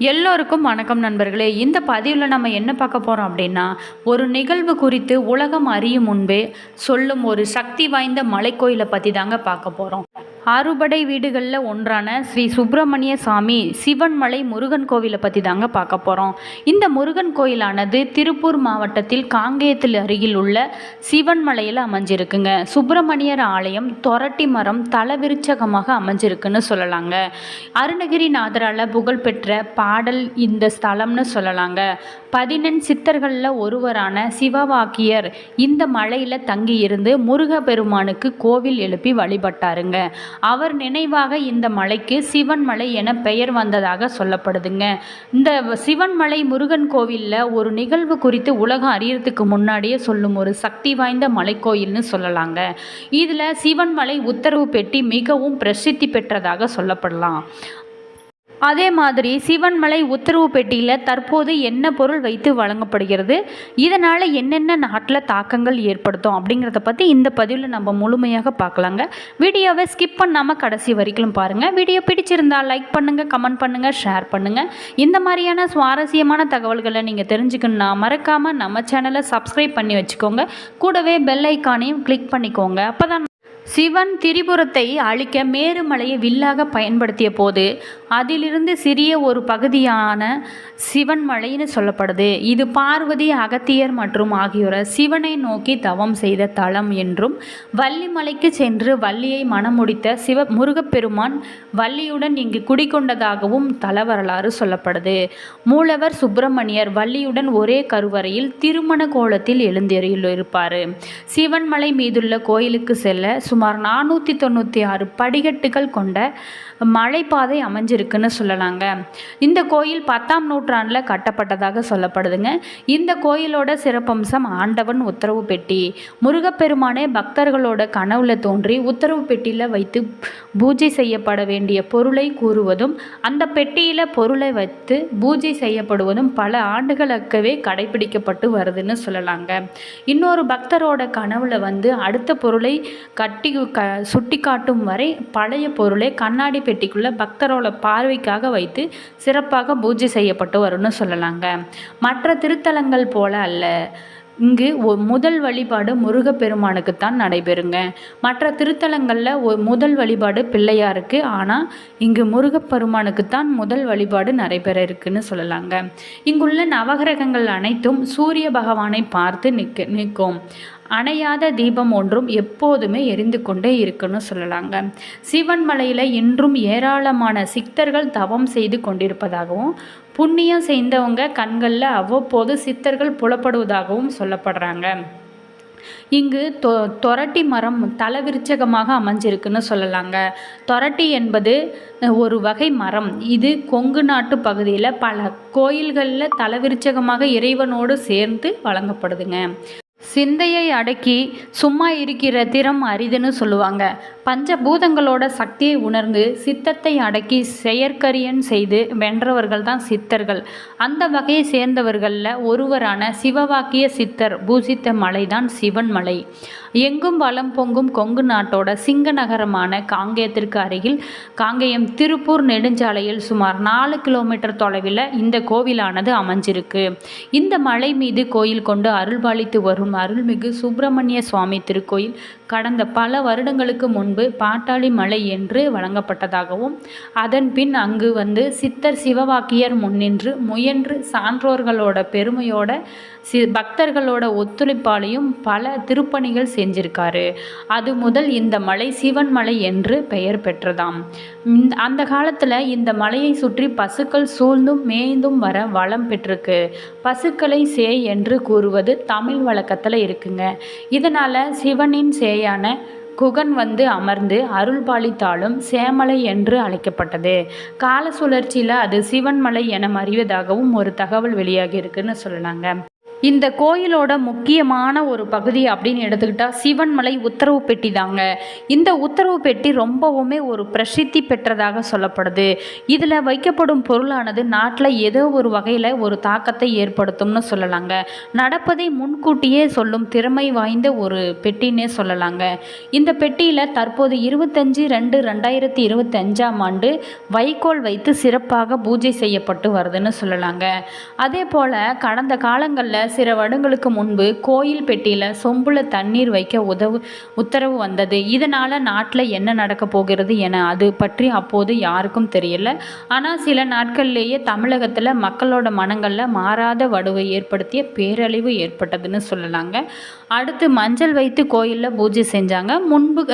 எல்லோருக்கும் வணக்கம் நண்பர்களே. இந்த பதிவில் நம்ம என்ன பார்க்க போகிறோம் அப்படின்னா ஒரு நிகழ்வு குறித்து உலகம் அறியும் முன்பே சொல்லும் ஒரு சக்தி வாய்ந்த மலைக்கோயிலை பற்றி தாங்க பார்க்க போகிறோம் அறுபடை வீடுகளில் ஒன்றான ஸ்ரீ சுப்பிரமணிய சாமி சிவன்மலை முருகன் கோவிலை பற்றி தாங்க பார்க்க போகிறோம் இந்த முருகன் கோயிலானது திருப்பூர் மாவட்டத்தில் காங்கேயத்தில் அருகில் உள்ள சிவன்மலையில் அமைஞ்சிருக்குங்க. சுப்பிரமணியர் ஆலயம் தொரட்டி மரம் தலவிருச்சகமாக அமைஞ்சிருக்குன்னு சொல்லலாங்க. அருணகிரிநாதரால் புகழ்பெற்ற பாடல் இந்த ஸ்தலம்னு சொல்லலாங்க. பதினெண் சித்தர்களில் ஒருவரான சிவவாக்கியர் இந்த மலையில் தங்கியிருந்து முருகப்பெருமானுக்கு கோவில் எழுப்பி வழிபட்டாருங்க. அவர் நினைவாக இந்த மலைக்கு சிவன்மலை என பெயர் வந்ததாக சொல்லப்படுதுங்க. இந்த சிவன்மலை முருகன் கோவிலில் ஒரு நிகழ்வு குறித்து உலகம் அறியறதுக்கு முன்னாடியே சொல்லும் ஒரு சக்தி வாய்ந்த மலைக்கோயில்னு சொல்லலாங்க. இதில் சிவன்மலை உத்தரவு பெட்டி மிகவும் பிரசித்தி பெற்றதாக சொல்லப்படலாம். அதே மாதிரி சிவன்மலை உத்தரவு பெட்டியில் தற்போது என்ன பொருள் வைத்து வழங்கப்படுகிறது? இதனால் என்னென்ன நாட்டில் தாக்கங்கள் ஏற்படுத்தும்? அப்படிங்கிறத பற்றி இந்த பதிவில் நம்ம முழுமையாக பார்க்கலாங்க. வீடியோவை ஸ்கிப் பண்ணாமல் கடைசி வரைக்கும் பாருங்கள் வீடியோ பிடிச்சிருந்தால் லைக் பண்ணுங்கள் கமெண்ட் பண்ணுங்கள் ஷேர் பண்ணுங்கள் இந்த மாதிரியான சுவாரஸ்யமான தகவல்களை நீங்கள் தெரிஞ்சுக்கணுன்னா மறக்காமல் நம்ம சேனலை சப்ஸ்கிரைப் பண்ணி வச்சுக்கோங்க. கூடவே பெல் ஐக்கானையும் கிளிக் பண்ணிக்கோங்க. அப்போ தான் சிவன் திரிபுரத்தை அழிக்க மேருமலையை வில்லாக பயன்படுத்திய போது அதிலிருந்து சிறிய ஒரு பகுதியான சிவன் மலைன்னு சொல்லப்படுது. இது பார்வதி அகத்தியர் மற்றும் ஆகியோரை சிவனை நோக்கி தவம் செய்த தலம் என்றும் வள்ளிமலைக்கு சென்று வள்ளியை மணமுடித்த சிவ முருகப்பெருமான் வள்ளியுடன் இங்கு குடிகொண்டதாகவும் தல வரலாறு சொல்லப்படுது. மூலவர் சுப்பிரமணியர் வள்ளியுடன் ஒரே கருவறையில் திருமண கோலத்தில் எழுந்தருளிருப்பார் சிவன்மலை மீதுள்ள கோயிலுக்கு செல்ல சுமார் நானூற்றி தொண்ணூற்றி ஆறு படிக்கட்டுகள் கொண்ட மலைப்பாதை அமைஞ்சிருக்குன்னு சொல்லலாங்க. இந்த கோயில் பத்தாம் நூற்றாண்டில் கட்டப்பட்டதாக சொல்லப்படுதுங்க. இந்த கோயிலோட சிறப்பம்சம் ஆண்டவன் உத்தரவு பெட்டி. முருகப்பெருமானே பக்தர்களோட கனவுல தோன்றி உத்தரவு பெட்டியில் வைத்து பூஜை செய்யப்பட வேண்டிய பொருளை கூறுவதும் அந்த பெட்டியில் பொருளை வைத்து பூஜை செய்யப்படுவதும் பல ஆண்டுகளுக்கவே கடைபிடிக்கப்பட்டு வருதுன்னு சொல்லலாங்க. இன்னொரு பக்தரோட கனவுல வந்து அடுத்த பொருளை கட் கட்டி க சுட்டி காட்டும் வரை பழைய பொருளை கண்ணாடி பெட்டிக்குள்ளே பக்தரோட பார்வைக்காக வைத்து சிறப்பாக பூஜை செய்யப்பட்டு வரும்னு சொல்லலாங்க. மற்ற திருத்தலங்கள் போல அல்ல. இங்கு முதல் வழிபாடு முருகப்பெருமானுக்குத்தான் நடைபெறுங்க. மற்ற திருத்தலங்களில் ஒ- முதல் வழிபாடு பிள்ளையாருக்கு ஆனால் இங்கு முருகப்பெருமானுக்குத்தான் முதல் வழிபாடு நடைபெற இருக்குன்னு சொல்லலாங்க. இங்குள்ள நவகிரகங்கள் அனைத்தும் சூரிய பகவானை பார்த்து நிற்க நிற்கும். அணையாத தீபம் ஒன்றும் எப்போதுமே எரிந்து கொண்டே இருக்குன்னு சொல்லலாங்க. சிவன் மலையில் இன்றும் ஏராளமான சித்தர்கள் தவம் செய்து கொண்டிருப்பதாகவும் புண்ணியம் செய்தவங்க கண்களில் அவ்வப்போது சித்தர்கள் புலப்படுவதாகவும் சொல்லப்படுறாங்க. இங்கு தொ தொரட்டி மரம் தலவிருச்சகமாக அமைஞ்சிருக்குன்னு சொல்லலாங்க. தொரட்டி என்பது ஒரு வகை மரம். இது கொங்கு நாட்டு பகுதியில் பல கோயில்களில் தலவிருச்சகமாக இறைவனோடு சேர்ந்து வழங்கப்படுதுங்க. சிந்தையை அடக்கி சும்மா இருக்கிற திறம் அரிதுன்னு சொல்லுவாங்க. பஞ்சபூதங்களோட சக்தியை உணர்ந்து சித்தத்தை அடக்கி செயற்கரியன் செய்து வென்றவர்கள் தான் சித்தர்கள். அந்த வகையை சேர்ந்தவர்களில் ஒருவரான சிவவாக்கிய சித்தர் பூசித்த மலைதான் சிவன் மலை. எங்கும் வளம் பொங்கும் கொங்கு நாட்டோட சிங்க நகரமான காங்கேயத்திற்கு அருகில் காங்கேயம் திருப்பூர் நெடுஞ்சாலையில் சுமார் நாலு கிலோமீட்டர் தொலைவில் இந்த கோவிலானது அமைஞ்சிருக்கு. இந்த மலை மீது கோயில் கொண்டு அருள்பாலித்து வரும் அருள்மிகு சுப்பிரமணிய சுவாமி திருக்கோயில் கடந்த பல வருடங்களுக்கு முன்பு பாட்டாளி மலை என்று வழங்கப்பட்டதாகவும் அதன் பின் அங்கு வந்து சித்தர் சிவவாக்கியர் முன்னின்று முயன்று சான்றோர்களோட பெருமையோட சி பக்தர்களோட ஒத்துழைப்பாலையும் பல திருப்பணிகள் செஞ்சிருக்காரு. அது முதல் இந்த மலை சிவன் மலை என்று பெயர் பெற்றதாம். அந்த காலத்தில் இந்த மலையை சுற்றி பசுக்கள் சூழ்ந்தும் மேய்ந்தும் வர வளம் பெற்றிருக்கு. பசுக்களை சே என்று கூறுவது தமிழ் வழக்கத்தில் இருக்குங்க. இதனால் சிவனின் சேயான குகன் வந்து அமர்ந்து அருள் பாலித்தாலும் சேமலை என்று அழைக்கப்பட்டது. கால சுழற்சியில் அது சிவன்மலை என அறிவதாகவும் ஒரு தகவல் வெளியாகி இருக்குன்னு சொல்லலாங்க. இந்த கோயிலோட முக்கியமான ஒரு பகுதி அப்படின்னு எடுத்துக்கிட்டால் சிவன்மலை உத்தரவு பெட்டி தாங்க. இந்த உத்தரவு பெட்டி ரொம்பவுமே ஒரு பிரசித்தி பெற்றதாக சொல்லப்படுது. இதில் வைக்கப்படும் பொருளானது நாட்டில் ஏதோ ஒரு வகையில் ஒரு தாக்கத்தை ஏற்படுத்தும்னு சொல்லலாங்க. நடப்பதை முன்கூட்டியே சொல்லும் திறமை வாய்ந்த ஒரு பெட்டின்னே சொல்லலாங்க. இந்த பெட்டியில் தற்போது இருபத்தஞ்சி ரெண்டு ரெண்டாயிரத்தி இருபத்தஞ்சாம் ஆண்டு வைக்கோல் வைத்து சிறப்பாக பூஜை செய்யப்பட்டு வருதுன்னு சொல்லலாங்க. அதே போல் கடந்த காலங்களில் சில வருடங்களுக்கு முன்பு கோயில் பெட்டியில் சொம்புல தண்ணீர் வைக்க உதவு உத்தரவு வந்தது. இதனால் நாட்டில் என்ன நடக்க போகிறது என அது பற்றி அப்போது யாருக்கும் தெரியல. ஆனால் சில நாட்கள்லேயே தமிழகத்தில் மக்களோட மனங்களில் மாறாத வடுவை ஏற்படுத்திய பேரழிவு ஏற்பட்டதுன்னு சொல்லலாங்க. அடுத்து மஞ்சள் வைத்து கோயிலில் பூஜை செஞ்சாங்க. முன்பு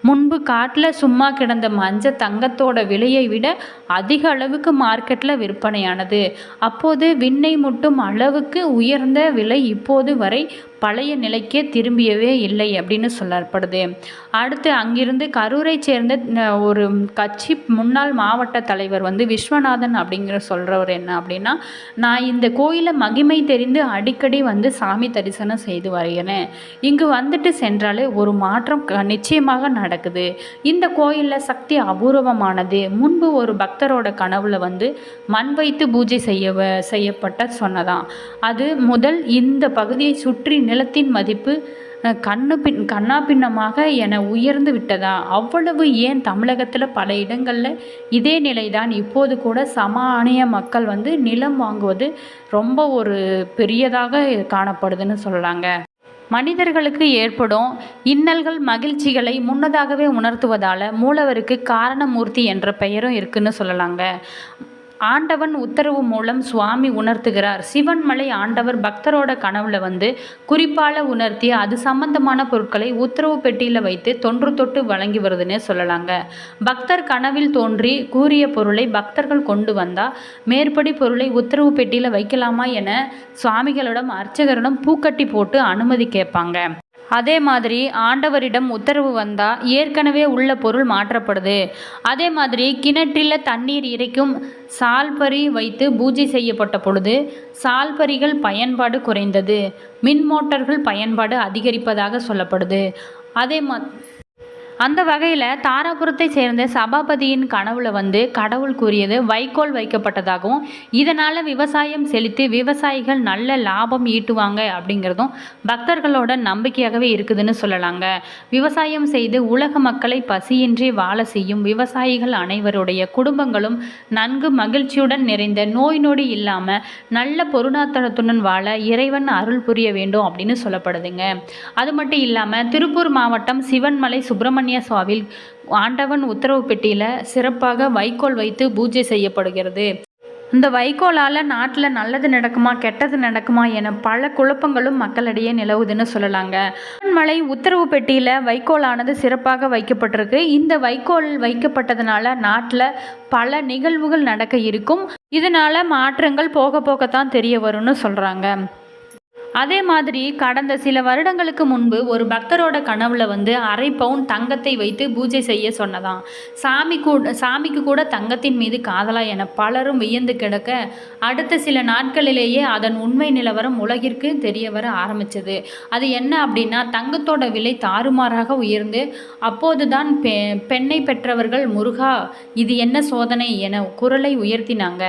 முன்பு காட்டில் சும்மா கிடந்த மஞ்சள் தங்கத்தோட விலையை விட அதிக அளவுக்கு மார்க்கெட்டில் விற்பனையானது. அப்போது விண்ணை முட்டும் அளவுக்கு உயர்ந்த விலை இப்போது வரை பழைய நிலைக்கே திரும்பியவே இல்லை அப்படின்னு சொல்லப்படுது. அடுத்து அங்கிருந்து கரூரை சேர்ந்த ஒரு கட்சி முன்னாள் மாவட்ட தலைவர் வந்து விஸ்வநாதன் அப்படிங்கிற சொல்கிறவர் என்ன அப்படின்னா நான் இந்த கோயிலை மகிமை தெரிந்து அடிக்கடி வந்து சாமி தரிசனம் செய்து வருகிறேன். இங்கு வந்துட்டு சென்றாலே ஒரு மாற்றம் க- நிச்சயமாக நடக்குது. இந்த கோயிலில் சக்தி அபூர்வமானது. முன்பு ஒரு பக்தரோட கனவுல வந்து மண் வைத்து பூஜை செய்ய செய்யப்பட்ட சொன்னதான். அது முதல் இந்த பகுதியை சுற்றி நிலத்தின் மதிப்பு கண்ணு பின் கண்ணா பின்னமாக என உயர்ந்து விட்டதா? அவ்வளவு ஏன் தமிழகத்தில் பல இடங்களில் இதே நிலை தான் இப்போது கூட சமானிய மக்கள் வந்து நிலம் வாங்குவது ரொம்ப ஒரு பெரியதாக காணப்படுதுன்னு சொல்லலாங்க. மனிதர்களுக்கு ஏற்படும் இன்னல்கள் மகிழ்ச்சிகளை முன்னதாகவே உணர்த்துவதால் மூலவருக்கு காரணமூர்த்தி என்ற பெயரும் இருக்குன்னு சொல்லலாங்க. ஆண்டவன் உத்தரவு மூலம் சுவாமி உணர்த்துகிறார். சிவன்மலை ஆண்டவர் பக்தரோட கனவுல வந்து குறிப்பால உணர்த்தி அது சம்பந்தமான பொருட்களை உத்தரவு பெட்டியில் வைத்து தொன்று தொட்டு வழங்கி வருதுன்னே சொல்லலாங்க. பக்தர் கனவில் தோன்றி கூறிய பொருளை பக்தர்கள் கொண்டு வந்தா மேற்படி பொருளை உத்தரவு பெட்டியில் வைக்கலாமா என சுவாமிகளிடம் அர்ச்சகரிடம் பூக்கட்டி போட்டு அனுமதி கேட்பாங்க. அதே மாதிரி ஆண்டவரிடம் உத்தரவு வந்தால் ஏற்கனவே உள்ள பொருள் மாற்றப்படுது. அதே மாதிரி கிணற்றில் தண்ணீர் இறைக்கும் சால்பரி வைத்து பூஜை செய்யப்பட்ட பொழுது சால்பரிகள் பயன்பாடு குறைந்தது. மின் மோட்டார்கள் பயன்பாடு அதிகரிப்பதாக சொல்லப்படுது. அதே மா அந்த வகையில் தாராபுரத்தை சேர்ந்த சபாபதியின் கனவுல வந்து கடவுள் கூறியது வைக்கோல் வைக்கப்பட்டதாகவும் இதனால் விவசாயம் செழித்து விவசாயிகள் நல்ல லாபம் ஈட்டுவாங்க அப்படிங்கிறதும் பக்தர்களோட நம்பிக்கையாகவே இருக்குதுன்னு சொல்லலாங்க. விவசாயம் செய்து உலக மக்களை பசியின்றி வாழ செய்யும் விவசாயிகள் அனைவருடைய குடும்பங்களும் நன்கு மகிழ்ச்சியுடன் நிறைந்த நோய் நொடி இல்லாமல் நல்ல பொருளாதாரத்துடன் வாழ இறைவன் அருள் புரிய வேண்டும் அப்படின்னு சொல்லப்படுதுங்க. அது மட்டும் இல்லாமல் திருப்பூர் மாவட்டம் சிவன்மலை சுப்பிரமணிய சுவாமில் ஆண்டவன் உத்தரவு பெட்டியில் சிறப்பாக வைக்கோல் வைத்து பூஜை செய்யப்படுகிறது. இந்த வைக்கோலால் நாட்டில் நல்லது நடக்குமா கெட்டது நடக்குமா என பல குழப்பங்களும் மக்களிடையே நிலவுதுன்னு சொல்லலாங்க. மலை உத்தரவு பெட்டியில் வைக்கோலானது சிறப்பாக வைக்கப்பட்டிருக்கு. இந்த வைக்கோல் வைக்கப்பட்டதுனால நாட்டில் பல நிகழ்வுகள் நடக்க இருக்கும். இதனால் மாற்றங்கள் போக போகத்தான் தெரிய வரும்னு சொல்கிறாங்க அதே மாதிரி கடந்த சில வருடங்களுக்கு முன்பு ஒரு பக்தரோட கனவுல வந்து அரை பவுன் தங்கத்தை வைத்து பூஜை செய்ய சொன்னதாம். சாமி கூட சாமிக்கு கூட தங்கத்தின் மீது காதலா என பலரும் வியந்து கிடக்க அடுத்த சில நாட்களிலேயே அதன் உண்மை நிலவரம் உலகிற்கு தெரிய வர ஆரம்பிச்சது. அது என்ன அப்படின்னா தங்கத்தோட விலை தாறுமாறாக உயர்ந்து அப்போதுதான் பெ பெண்ணை பெற்றவர்கள் முருகா இது என்ன சோதனை என குரலை உயர்த்தினாங்க.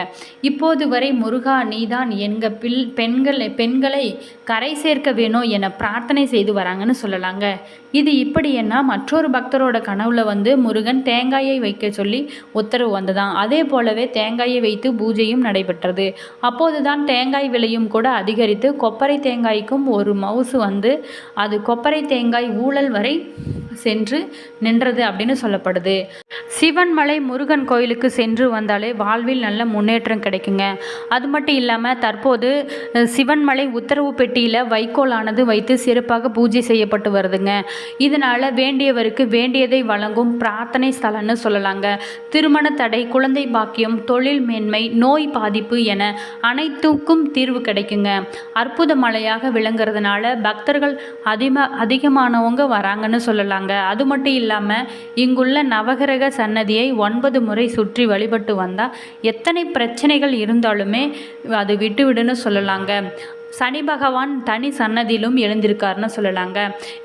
இப்போது வரை முருகா நீதான் எங்க பில் பெண்களை பெண்களை கரை சேர்க்க வேணும் என பிரார்த்தனை செய்து வராங்கன்னு சொல்லலாங்க. இது இப்படி என்ன? மற்றொரு பக்தரோட கனவுல வந்து முருகன் தேங்காயை வைக்க சொல்லி உத்தரவு வந்ததாம். அதே போலவே தேங்காயை வைத்து பூஜையும் நடைபெற்றது. அப்போதுதான் தேங்காய் விலையும் கூட அதிகரித்து கொப்பரை தேங்காய்க்கும் ஒரு மவுசு வந்து அது கொப்பரை தேங்காய் ஊழல் வரை சென்று நின்றது அப்படின்னு சொல்லப்படுது. சிவன்மலை முருகன் கோயிலுக்கு சென்று வந்தாலே வாழ்வில் நல்ல முன்னேற்றம் கிடைக்குங்க. அது மட்டும் இல்லாமல் தற்போது சிவன்மலை உத்தரவு பெட்டியில் வைக்கோலானது வைத்து சிறப்பாக பூஜை செய்யப்பட்டு வருதுங்க. இதனால் வேண்டியவருக்கு வேண்டியதை வழங்கும் பிரார்த்தனை ஸ்தலம்னு சொல்லலாங்க. திருமண தடை குழந்தை பாக்கியம் தொழில் மேன்மை நோய் பாதிப்பு என அனைத்துக்கும் தீர்வு கிடைக்குங்க. அற்புத மலையாக விளங்குறதுனால பக்தர்கள் அதிக அதிகமானவங்க வராங்கன்னு சொல்லலாங்க. அது மட்டும் இல்லாமல் இங்குள்ள நவகிரக சன்னதியை ஒன்பது முறை சுற்றி வழிபட்டு வந்தால் எத்தனை பிரச்சனைகள் இருந்தாலுமே அது விட்டுவிடுன்னு சொல்லலாங்க. சனி பகவான் தனி சன்னதியிலும் எழுந்திருக்காருன்னு சொல்லலாங்க.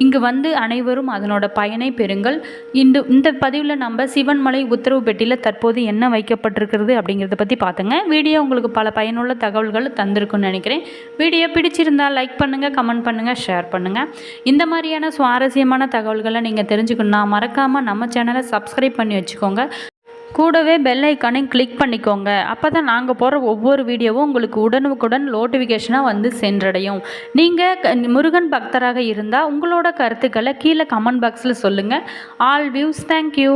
இங்கு வந்து அனைவரும் அதனோட பயனை பெறுங்கள். இந்த இந்த பதிவில் நம்ம சிவன்மலை உத்தரவு பெட்டியில் தற்போது என்ன வைக்கப்பட்டிருக்கிறது அப்படிங்கிறத பற்றி பார்த்துங்க வீடியோ உங்களுக்கு பல பயனுள்ள தகவல்கள் தந்திருக்குன்னு நினைக்கிறேன். வீடியோ பிடிச்சிருந்தால் லைக் பண்ணுங்கள் கமெண்ட் பண்ணுங்கள் ஷேர் பண்ணுங்கள் இந்த மாதிரியான சுவாரஸ்யமான தகவல்களை நீங்கள் தெரிஞ்சுக்கணும்னா மறக்காமல் நம்ம சேனலை சப்ஸ்கிரைப் பண்ணி வச்சுக்கோங்க. கூடவே பெல் ஐக்கானையும் கிளிக் பண்ணிக்கோங்க. அப்போ தான் நாங்கள் போகிற ஒவ்வொரு வீடியோவும் உங்களுக்கு உடனுக்குடன் நோட்டிஃபிகேஷனாக வந்து சென்றடையும். நீங்கள் முருகன் பக்தராக இருந்தால் உங்களோட கருத்துக்களை கீழே கமெண்ட் பாக்ஸில் சொல்லுங்கள் ஆல் வியூஸ் தேங்க்யூ